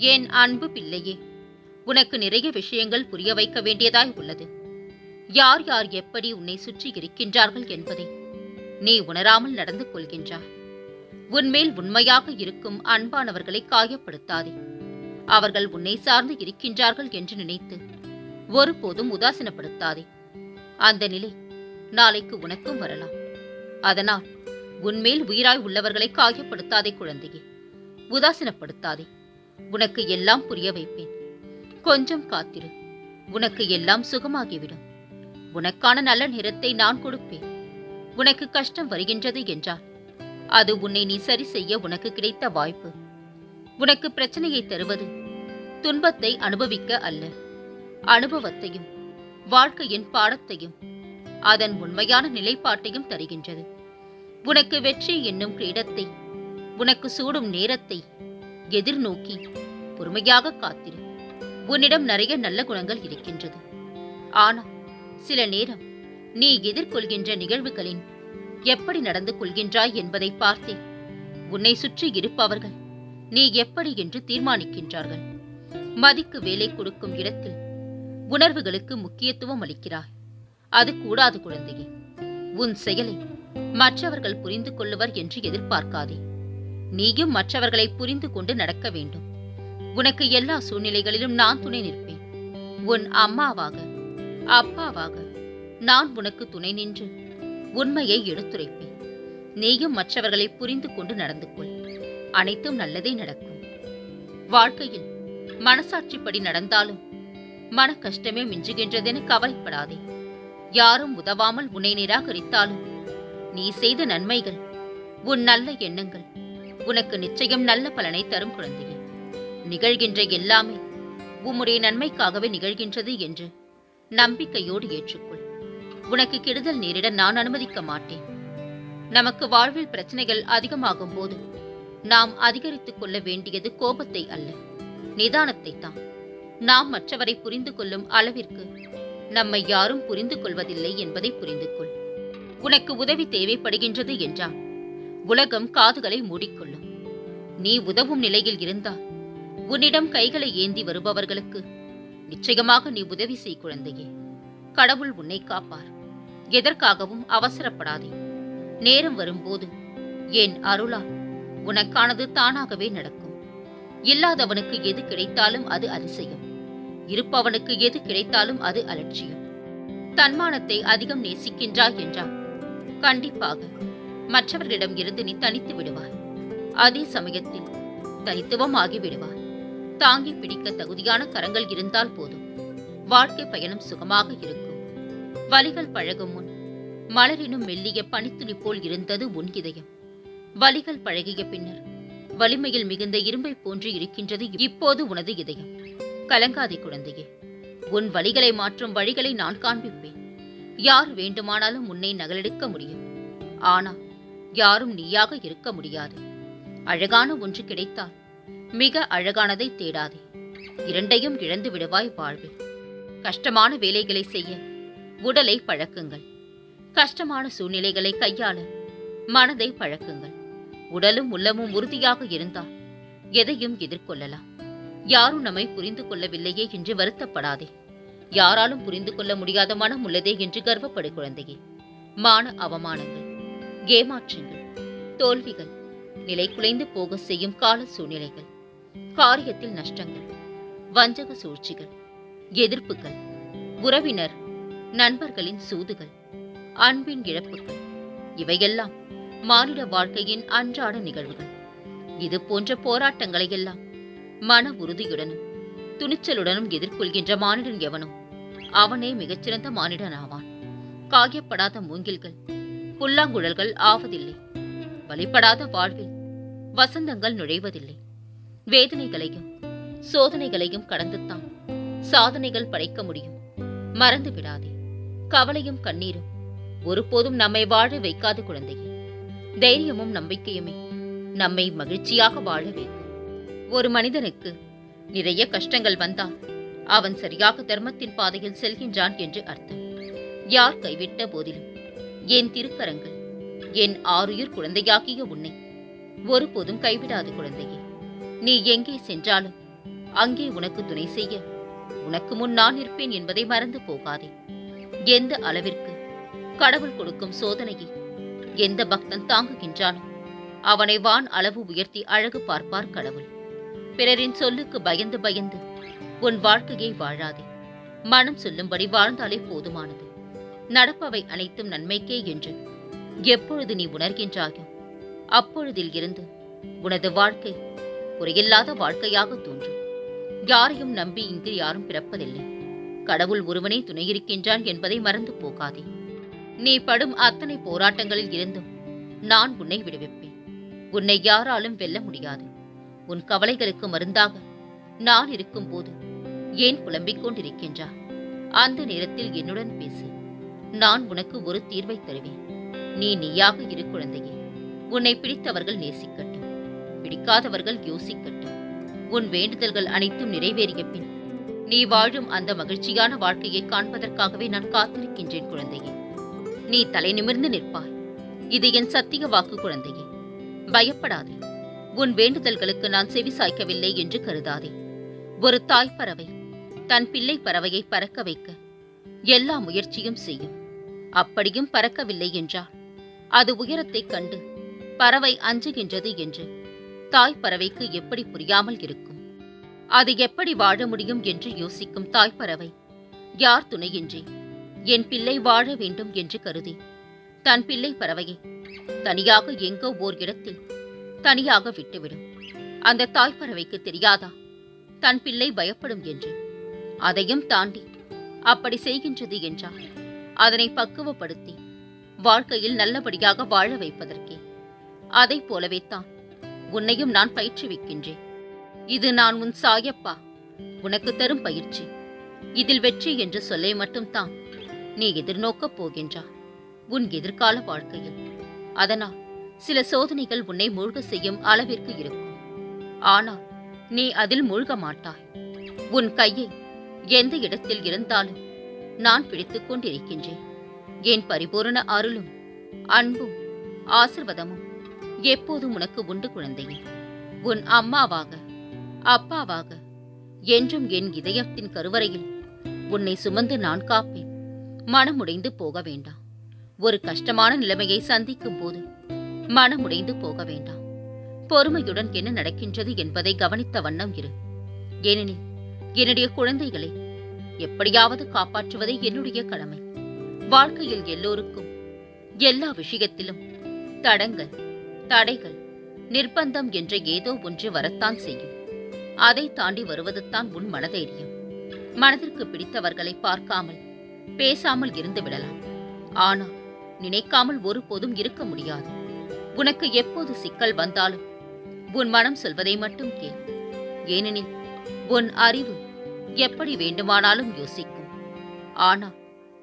என் அன்பு பிள்ளையே? உனக்கு நிறைய விஷயங்கள் புரிய வைக்க வேண்டியதாய் உள்ளது. யார் யார் எப்படி உன்னை சுற்றி இருக்கின்றார்கள் என்பதை நீ உணராமல் நடந்து கொள்கின்றாய் உன்மேல் உண்மையாக இருக்கும் அன்பானவர்களை காயப்படுத்தாதே. அவர்கள் உன்னை சார்ந்து இருக்கின்றார்கள் என்று நினைத்து ஒருபோதும் உதாசீனப்படுத்தாதே. அந்த நிலை நாளைக்கு உனக்கும் வரலாம். அதனால் உன்மேல் உயிராய் உள்ளவர்களை காயப்படுத்தாதே குழந்தையே. உதாசீனப்படுத்தாதே. உனக்கு எல்லாம் புரிய வைப்பேன். கொஞ்சம் காத்திரு. உனக்கு எல்லாம் சுகமாகிவிடும். உனக்கான நல்ல நிறத்தை நான் கொடுப்பேன். உனக்கு கஷ்டம் வருகின்றது என்றால் அது உன்னை நீ சரி செய்ய உனக்கு கிடைத்த வாய்ப்பு. உனக்கு பிரச்சனையை தருவது துன்பத்தை அனுபவிக்க அல்ல. அனுபவத்தையும் வாழ்க்கையின் பாடத்தையும் அதன் உண்மையான நிலைப்பாட்டையும் தருகின்றது. உனக்கு வெற்றி என்னும் கிரீடத்தை உனக்கு சூடும் நேரத்தை எதிர்நோக்கி பொறுமையாக காத்திரு. உன்னிடம் நிறைய நல்ல குணங்கள் இருக்கின்றது. ஆனால் சில நேரம் நீ எதிர்கொள்கின்ற நிகழ்வுகளின் எப்படி நடந்து கொள்கின்றாய் என்பதை பார்த்தே உன்னை சுற்றி இருப்பவர்கள் நீ எப்படி என்று தீர்மானிக்கின்றார்கள். மதிக்கு வேலை கொடுக்கும் இடத்தில் உணர்வுகளுக்கு முக்கியத்துவம் அளிக்கிறாய். அது கூடாது குழந்தையே. உன் செயலை மற்றவர்கள் புரிந்து கொள்ளுவர் என்று எதிர்பார்க்காதே. நீயும் மற்றவர்களை புரிந்து கொண்டு நடக்க வேண்டும். உனக்கு எல்லா சூழ்நிலைகளிலும் நான் துணை நிற்பேன். உன் அம்மாவாக அப்பாவாக நான் உனக்கு துணை நின்று உண்மையை எடுத்துரைப்பேன். நீயும் மற்றவர்களை புரிந்து கொண்டு நடந்து கொள். அனைத்தும் நல்லதே நடக்கும். வாழ்க்கையில் மனசாட்சிப்படி நடந்தாலும் மன கஷ்டமே மிஞ்சுகின்றதென கவலைப்படாதே. யாரும் உதவாமல் உன்னை நிராகரித்தாலும் நீ செய்த நன்மைகள் உன் நல்ல எண்ணங்கள் உனக்கு நிச்சயம் நல்ல பலனை தரும் குழந்தையே. நிகழ்கின்ற எல்லாமே உம்முடைய நன்மைக்காகவே நிகழ்கின்றது என்று நம்பிக்கையோடு ஏற்றுக்கொள். உனக்கு கெடுதல் நேரிட நான் அனுமதிக்க மாட்டேன். நமக்கு வாழ்வில் பிரச்சனைகள் அதிகமாகும் போது நாம் அதிகரித்துக் கொள்ள வேண்டியது கோபத்தை அல்ல நிதானத்தை தான். நாம் மற்றவரை புரிந்து கொள்ளும் அளவிற்கு நம்மை யாரும் புரிந்து கொள்வதில்லை என்பதை புரிந்து கொள் உனக்கு உதவி தேவைப்படுகின்றது என்றால் உலகம் காதுகளை மூடிக்கொள்ளும். நீ உதவும் நிலையில் இருந்தால் உன்னிடம் கைகளை ஏந்தி வருபவர்களுக்கு நிச்சயமாக நீ உதவி செய் குழந்தையே. கடவுள் உன்னை காப்பார். எதற்காகவும் அவசரப்படாதே. நேரம் வரும்போது என் அருளால் உனக்கானது தானாகவே நடக்கும். இல்லாதவனுக்கு எது கிடைத்தாலும் அது அதிசயம். இருப்பவனுக்கு எது கிடைத்தாலும் அது அலட்சியம். தன்மானத்தை அதிகம் நேசிக்கின்றாய் என்றான் கண்டிப்பாக மற்றவர்களிடம் இருந்து நீ தனித்து விடுவாய். அதே சமயத்தில் தனித்துவம் ஆகிவிடுவாய் தாங்கி பிடிக்க தகுதியான கரங்கள் இருந்தால் போதும். வாழ்க்கை பயணம் சுகமாக இருக்கும். வலிகள் பழகும் முன் மலரினும் மெல்லிய பனித்துளி போல் இருந்தது உன் இதயம். வலிகள் பழகிய பின்னர் வலிமையில் மிகுந்த இரும்பை போன்று இருக்கின்றது இப்போது உனது இதயம். கலங்காதே குழந்தையே. உன் வழிகளை மாற்றும் வழிகளை நான் காண்பிப்பேன். யார் வேண்டுமானாலும் உன்னை நகலெடுக்க முடியும். ஆனால் யாரும் நீயாக இருக்க முடியாது. அழகான ஒன்று கிடைத்தால் மிக அழகானதை தேடாதே. இரண்டையும் இழந்து விடுவாய் வாழ்வில். கஷ்டமான வேலைகளை செய்ய உடலை பழக்குங்கள். கஷ்டமான சூழ்நிலைகளை கையாள மனதை பழக்குங்கள். உடலும் உள்ளமும் உறுதியாக இருந்தால் எதையும் எதிர்கொள்ளலாம். யாரும் நம்மை புரிந்து கொள்ளவில்லையே என்று வருத்தப்படாதே. யாராலும் புரிந்து கொள்ள முடியாத மனம் உள்ளதே என்று கர்வப்படு குழந்தையே. மான அவமானங்கள். ஏமாற்றங்கள் தோல்விகள் நிலை குலைந்து போக செய்யும் கால சூழ்நிலைகள் காரியத்தில் நஷ்டங்கள் வஞ்சக சூழ்ச்சிகள் எதிர்ப்புகள் உறவினர் நண்பர்களின் சூதுகள் அன்பின் இழப்புகள் இவையெல்லாம் மானிட வாழ்க்கையின் அன்றாட நிகழ்வுகள். இது போன்ற போராட்டங்களை எல்லாம் மன உறுதியுடனும் துணிச்சலுடனும் எதிர்கொள்கின்ற மானிடன் எவனோ அவனே மிகச்சிறந்த மானிடன் ஆவான் காயப்படாத மூங்கில்கள் புல்லாங்குழல்கள் ஆவதில்லை. வழிபடாத வாழ்வில் வசந்தங்கள் நுழைவதில்லை. வேதனைகளையும் சோதனைகளையும் கடந்துத்தான் சாதனைகள் படைக்க முடியும். மறந்து விடாதே. கவலையும் கண்ணீரும் ஒருபோதும் நம்மை வாழ வைக்காது குழந்தையே. தைரியமும் நம்பிக்கையுமே நம்மை மகிழ்ச்சியாக வாழ வைக்கும். ஒரு மனிதனுக்கு நிறைய கஷ்டங்கள் வந்தால் அவன் சரியாக தர்மத்தின் பாதையில் செல்கின்றான் என்று அர்த்தம். யார் கைவிட்ட போதிலும் என் திருக்கரங்கள் என் ஆறுயிர் குழந்தையாகிய உன்னை. ஒருபோதும் கைவிடாது குழந்தையே. நீ எங்கே சென்றாலும் அங்கே உனக்கு துணை செய்ய உனக்கு முன் நான் இருப்பேன் என்பதை மறந்து போகாதே. எந்த அளவிற்கு கடவுள் கொடுக்கும் சோதனையை எந்த பக்தன் தாங்குகின்றானோ அவனை வான் அளவு உயர்த்தி அழகு பார்ப்பார் கடவுள். பிறரின் சொல்லுக்கு பயந்து பயந்து உன் வாழ்க்கையை வாழாதே. மனம் சொல்லும்படி வாழ்ந்தாலே போதுமானது. நடப்பவை அனைத்தும் நன்மைக்கே என்று. எப்பொழுது நீ உணர்கின்றாயோ அப்பொழுதில் இருந்து உனது வாழ்க்கை குறையில்லாத வாழ்க்கையாக தோன்றும். யாரையும் நம்பி இங்கு யாரும் பிறப்பதில்லை. கடவுள் ஒருவனே துணையிருக்கின்றான் என்பதை மறந்து போகாதே. நீ படும் அத்தனை போராட்டங்களில் இருந்தும் நான் உன்னை விடுவிப்பேன். உன்னை யாராலும் வெல்ல முடியாது. உன் கவலைகளுக்கு மருந்தாக நான் இருக்கும்போது ஏன் புலம்பிக் கொண்டிருக்கின்றா? அந்த நேரத்தில் என்னுடன் பேசு. நான் உனக்கு ஒரு தீர்வை தருவேன். நீ நீயாக இரு குழந்தையே. உன்னை பிடித்தவர்கள் நேசிக்கட்டும். பிடிக்காதவர்கள் யோசிக்கட்டும். உன் வேண்டுதல்கள் அனைத்தும் நிறைவேறிய பின் நீ வாழும் அந்த மகிழ்ச்சியான வாழ்க்கையை காண்பதற்காகவே நான் காத்திருக்கின்றேன் குழந்தையே. நீ தலை நிமிர்ந்து நிற்பாய். இது என் சத்திய வாக்கு குழந்தையே. பயப்படாதே. உன் வேண்டுதல்களுக்கு நான் செவி சாய்க்கவில்லை என்று கருதாதே. ஒரு தாய் பறவை தன் பிள்ளை பறவையை பறக்க வைக்க எல்லா முயற்சியும் செய்யும். அப்படியும் பறக்கவில்லை என்றால் அது உயரத்தைக் கண்டு பறவை அஞ்சுகின்றது என்று தாய் பறவைக்கு எப்படி புரியாமல் இருக்கும்? அது எப்படி வாழ முடியும் என்று யோசிக்கும் தாய் பறவை யார் துணையின்றி என் பிள்ளை வாழ வேண்டும் என்று கருதி. தன் பிள்ளை பறவையை தனியாக எங்கோ ஓர் இடத்தில் தனியாக விட்டுவிடும். அந்த தாய் பறவைக்கு தெரியாதா? தன் பிள்ளை பயப்படும் என்று. அதையும் தாண்டி அப்படி செய்கின்றது என்றார் அதனை பக்குவப்படுத்தி வாழ்க்கையில் நல்லபடியாக வாழ வைப்பதற்கே. அதைப் போலவே தான் உன்னையும் நான் பயிற்றுவிக்கின்றேன். இது நான் உன் சாயப்பா. உனக்கு தரும் பயிற்சி. இதில் வெற்றி என்று சொல்லை மட்டும்தான் நீ எதிர்நோக்கப் போகின்றா. உன் எதிர்கால வாழ்க்கையில். அதனால் சில சோதனைகள் உன்னை மூழ்க செய்யும் அளவிற்கு இருக்கும். ஆனால் நீ அதில் மூழ்க மாட்டாய். உன் கையை எந்த இடத்தில் இருந்தாலும் நான் பிடித்துக் கொண்டிருக்கின்றேன். என் பரிபூரண அருளும் அன்பும் ஆசிர்வாதமும் எப்போதும் உனக்கு உண்டு குழந்தையே. உன் அம்மாவாக அப்பாவாக என்றும் என் இதயத்தின் கருவறையில் உன்னை சுமந்து நான் காப்பேன். மனமுடைந்து போக வேண்டாம். ஒரு கஷ்டமான நிலைமையை சந்திக்கும் போது மனமுடைந்து போக வேண்டாம். பொறுமையுடன் என்ன நடக்கின்றது என்பதை கவனித்த வண்ணம் இரு. ஏனெனில் என்னுடைய குழந்தைகளை எப்படியாவது காப்பாற்றுவதே என்னுடைய கடமை. வாழ்க்கையில் எல்லோருக்கும் எல்லா விஷயத்திலும் தடங்கள் தடைகள் நிர்பந்தம் என்ற ஏதோ ஒன்று வரத்தான் செய்யும். அதை தாண்டி வருவதுதான் உன் மனதைரியம். மனதிற்கு பிடித்தவர்களை பார்க்காமல் பேசாமல் இருந்து விடலாம். ஆனால் நினைக்காமல் ஒருபோதும் இருக்க முடியாது. உனக்கு எப்போது சிக்கல் வந்தாலும் உன் மனம் சொல்வதை மட்டும் கேள். ஏனெனில் உன் அறிவு எப்படி வேண்டுமானாலும் யோசிக்கும். ஆனால்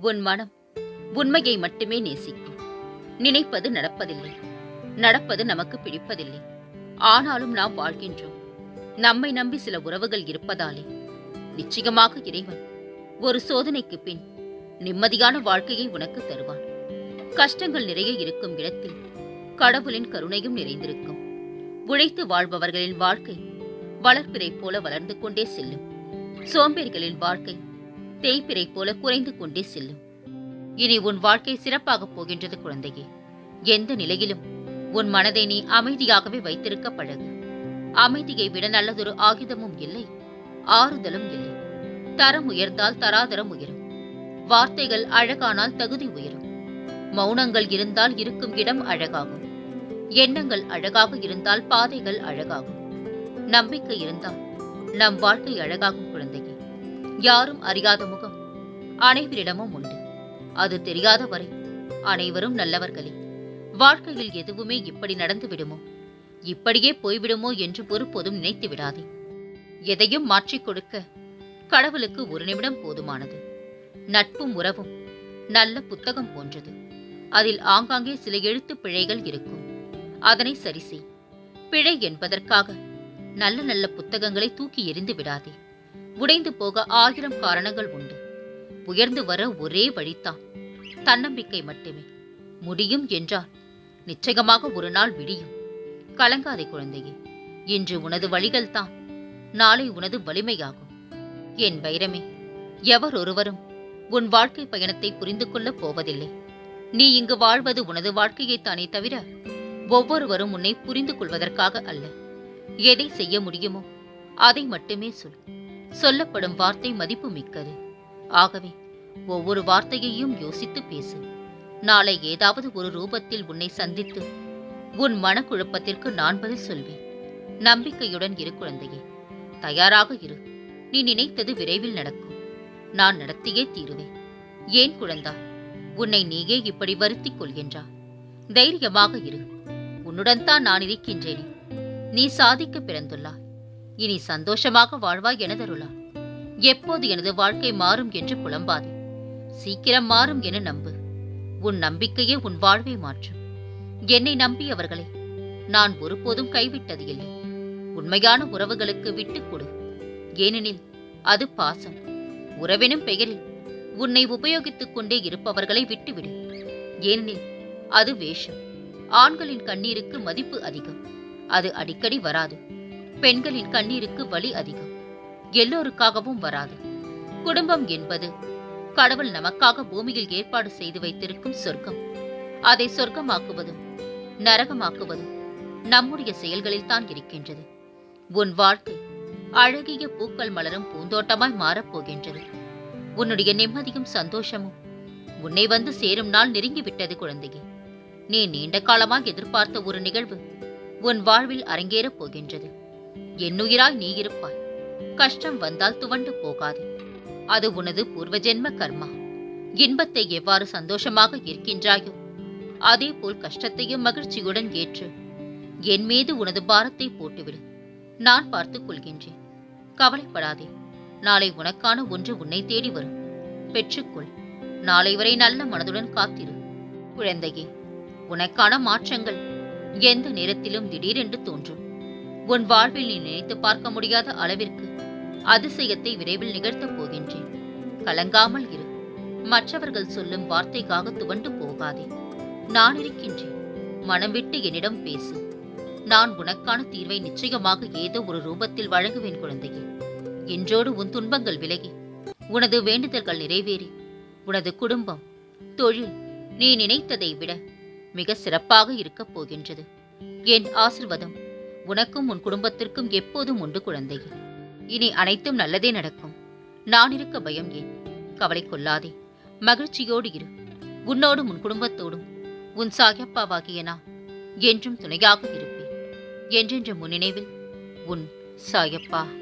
உன் மனம் உண்மையை மட்டுமே நேசிக்கும். நினைப்பது நடப்பதில்லை. நடப்பது நமக்கு பிடிப்பதில்லை. ஆனாலும் நாம் வாழ்கின்றோம். நம்மை நம்பி சில உறவுகள் இருப்பதாலே. நிச்சயமாக இறைவன் ஒரு சோதனைக்கு பின் நிம்மதியான வாழ்க்கையை உனக்கு தருவான். கஷ்டங்கள் நிறைய இருக்கும் இடத்தில் கடவுளின் கருணையும் நிறைந்திருக்கும். உழைத்து வாழ்பவர்களின் வாழ்க்கை வளர்ப்பிறை போல வளர்ந்து கொண்டே செல்லும். சோம்பேறிகளின் வாழ்க்கை தேய்பிரை போல குறைந்து கொண்டே செல்லும். இனி உன் வாழ்க்கை சிறப்பாகப் போகின்றது குழந்தையே. எந்த நிலையிலும் உன் மனதை நீ அமைதியாகவே வைத்திருக்க பழகு. அமைதியை விட நல்லதொரு ஆயுதமும் இல்லை ஆறுதலும் இல்லை. தரம் உயர்ந்தால் தராதரம் உயரும். வார்த்தைகள் அழகானால் தகுதி உயரும். மௌனங்கள் இருந்தால் இருக்கும் இடம் அழகாகும். எண்ணங்கள் அழகாக இருந்தால் பாதைகள் அழகாகும். நம்பிக்கை இருந்தால் நம் வாழ்க்கை அழகாகும் குழந்தையே. யாரும் அறியாத முகம். அனைவரிடமும் உண்டு. அது தெரியாத வரை அனைவரும் நல்லவர்களே. வாழ்க்கையில் எதுவுமே இப்படி நடந்து விடுமோ? இப்படியே போய்விடுமோ என்று பொறுப்போதும் நினைத்து விடாதே. எதையும் மாற்றிக் கொடுக்க கடவுளுக்கு ஒரு நிமிடம் போதுமானது. நட்பும் உறவும் நல்ல புத்தகம் போன்றது. அதில் ஆங்காங்கே சில எழுத்துப் பிழைகள் இருக்கும். அதனை சரி செய். பிழை என்பதற்காக நல்ல நல்ல புத்தகங்களை தூக்கி எறிந்து விடாதே. உடைந்து போக ஆயிரம் காரணங்கள் உண்டு. உயர்ந்து வர ஒரே வழித்தான் தன்னம்பிக்கை மட்டுமே. முடியும் என்றால் நிச்சயமாக ஒரு நாள் விடியும். கலங்காதே குழந்தையே. இன்று உனது வழிகள்தான். நாளை உனது வலிமையாகும். என் வைரமே எவர் ஒருவரும் உன் வாழ்க்கை பயணத்தை புரிந்து கொள்ளப் போவதில்லை. நீ இங்கு வாழ்வது உனது வாழ்க்கையைத்தானே தவிர ஒவ்வொருவரும் உன்னை புரிந்து கொள்வதற்காக அல்ல. எதை செய்ய முடியுமோ அதை மட்டுமே சொல். சொல்லப்படும் வார்த்தை மதிப்பு மிக்கது ஆகவே ஒவ்வொரு வார்த்தையையும் யோசித்து பேசு. நாளை ஏதாவது ஒரு ரூபத்தில் உன்னை சந்தித்து உன் மனக்குழப்பத்திற்கு நான் பதில் சொல்வேன். நம்பிக்கையுடன் இரு குழந்தையே தயாராக இரு. நீ நினைத்தது விரைவில் நடக்கும். நான் நடத்தியே தீருவேன். ஏன் குழந்தா உன்னை நீயே இப்படி வருத்திக் கொள்கின்றா தைரியமாக இரு. உன்னுடன் தான் நான் இருக்கின்றேனே. நீ சாதிக்க பிறந்துள்ளாய். இனி சந்தோஷமாக வாழ்வாய் எனதருளா எப்போது எனது வாழ்க்கை மாறும் என்று புலம்பாதே. சீக்கிரம் மாறும் என நம்பு. உன் நம்பிக்கையே உன் வாழ்வை மாற்றும். என்னை நம்பியவர்களை நான் ஒருபோதும் கைவிட்டது இல்லை. உண்மையான உறவுகளுக்கு விட்டுக் கொடு. ஏனெனில் அது பாசம். உறவெனும் பெயரில் உன்னை உபயோகித்துக் கொண்டே இருப்பவர்களை விட்டுவிடு. ஏனெனில் அது வேஷம். ஆண்களின் கண்ணீருக்கு மதிப்பு அதிகம். அது அடிக்கடி வராது. பெண்களின் கண்ணீருக்கு வலி அதிகம். எல்லோருக்காகவும் வராது. குடும்பம் என்பது கடவுள் நமக்காக பூமியில் ஏற்பாடு செய்து வைத்திருக்கும் சொர்க்கம். அதை சொர்க்கமாக்குவதும் நரகமாக்குவதும் நம்முடைய செயல்களில் தான் இருக்கின்றது. உன் வாழ்க்கை அழகிய பூக்கள் மலரும் பூந்தோட்டமாய் மாறப்போகின்றது உன்னுடைய நிம்மதியும் சந்தோஷமும் உன்னை வந்து சேரும் நாள் நெருங்கிவிட்டது குழந்தையே. நீ நீண்ட காலமாக எதிர்பார்த்த ஒரு நிகழ்வு உன் வாழ்வில் அரங்கேறப் போகின்றது. என்னுயிராய் நீ இருப்பாய். கஷ்டம் வந்தால் துவண்டு போகாதே. அது உனது பூர்வ ஜென்ம கர்மா. இன்பத்தை எவ்வாறு சந்தோஷமாக இருக்கின்றாயோ அதே போல் கஷ்டத்தையும் மகிழ்ச்சியுடன் ஏற்று என் மீது உனது பாரத்தை போட்டுவிடு. நான் பார்த்துக் கொள்கின்றேன். கவலைப்படாதே. நாளை உனக்கான ஒன்று உன்னை தேடி வரும். பெற்றுக்கொள். நாளை வரை நல்ல மனதுடன் காத்திரு. குழந்தையே உனக்கான மாற்றங்கள் எந்த நேரத்திலும் திடீரென்று தோன்றும். உன் வாழ்வில் நீ நினைத்து பார்க்க முடியாத அளவிற்கு அதிசயத்தை விரைவில் நிகழ்த்தப் போகின்றேன். கலங்காமல் இரு. மற்றவர்கள் சொல்லும் வார்த்தைக்காக துவண்டு போகாதே. நான் இருக்கின்றேன். மனம் விட்டு என்னிடம் பேசு. நான் உனக்கான தீர்வை நிச்சயமாக ஏதோ ஒரு ரூபத்தில் வழங்குவேன் குழந்தையே. இன்றோடு உன் துன்பங்கள் விலகி உனது வேண்டுதல்கள் நிறைவேறி உனது குடும்பம் தொழில் நீ நினைத்ததை விட மிக சிறப்பாக இருக்கப் போகின்றது. என் ஆசிர்வாதம் உனக்கும் உன் குடும்பத்திற்கும் எப்போதும் உண்டு குழந்தை. இனி அனைத்தும் நல்லதே நடக்கும். நான் இருக்க பயம் ஏன்? கவலை கொள்ளாதே. மகிழ்ச்சியோடு இரு. உன்னோடும் உன் குடும்பத்தோடும் உன் சாயப்பாவாகிய நான் என்றும் துணையாக இருப்பேன். என்றென்று முன்னினைவில் உன் சாயப்பா.